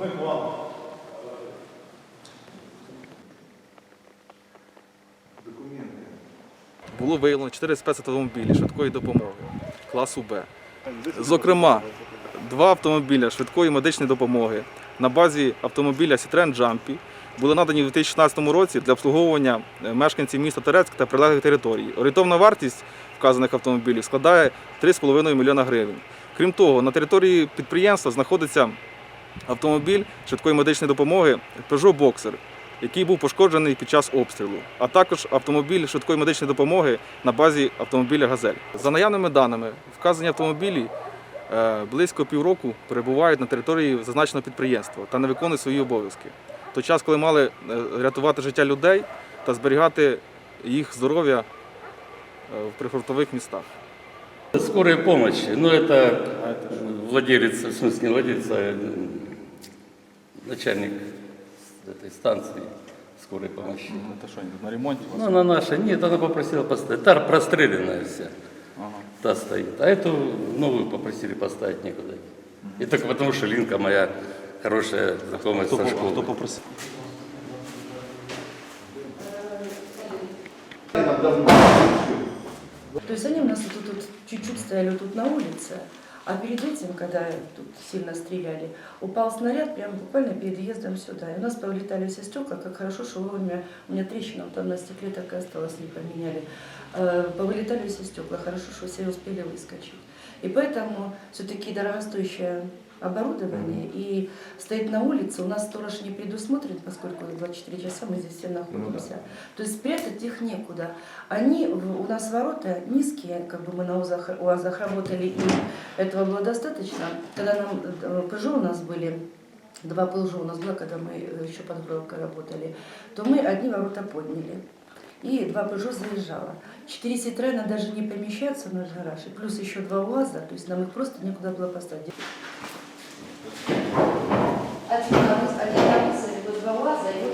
Микола. Е, документи. Було виявлено чотири спецавтомобілі швидкої допомоги класу Б. Зокрема, два автомобіля швидкої медичної допомоги на базі автомобіля Citroen Джампі були надані у 2016 році для обслуговування е, мешканців міста Терецьк та прилеглих територій. Орієнтовна вартість вказаних автомобілів складає 3,5 мільйона гривень. Крім того, на території підприємства знаходиться автомобіль швидкої медичної допомоги Peugeot Boxer, який був пошкоджений під час обстрілу, а також автомобіль швидкої медичної допомоги на базі автомобіля Газель. За наявними даними, вказані автомобілі е, близько півроку перебувають на території зазначеного підприємства та не виконують свої обов'язки. В той час, коли мали е, рятувати життя людей та зберігати їх здоров'я е, в прифронтових містах. Скорая помощь, ну это владелец, в смысле не владелец, а начальник этой станции скорой помощи. Це що, на ремонті? Ну, она наша, нет, она попросила поставить. Та простреленная вся, та стоит. А эту новую попросили поставить некуда. И только потому, что Линка моя хорошая знакомая со школы. попросив? То есть они у нас тут, тут чуть-чуть стояли вот тут на улице, а перед этим, когда тут сильно стреляли, упал снаряд прямо буквально перед въездом сюда. И у нас повылетали все стекла, как хорошо, что вовремя, у меня трещина вот там на стекле так и осталась, не поменяли. Э, Повылетали все стекла, хорошо, что все успели выскочить. И поэтому все-таки дорогостоящее оборудование и стоит на улице, у нас сторож не предусмотрен, поскольку 24 часа мы здесь все находимся. То есть спрятать их некуда. Они, у нас ворота низкие, как бы мы на УАЗах, УАЗах работали, и этого было достаточно. Когда нам э, ПЖ у нас были, два ПЛЖ у нас было, когда мы э, еще под Гровкой работали, то мы одни ворота подняли. И два Peugeot заезжало. Четыре Citroёна даже не помещаются в наш гараж. И плюс еще два УАЗа, то есть нам их просто некуда было поставить. Один народ, один народ, либо два глаза, либо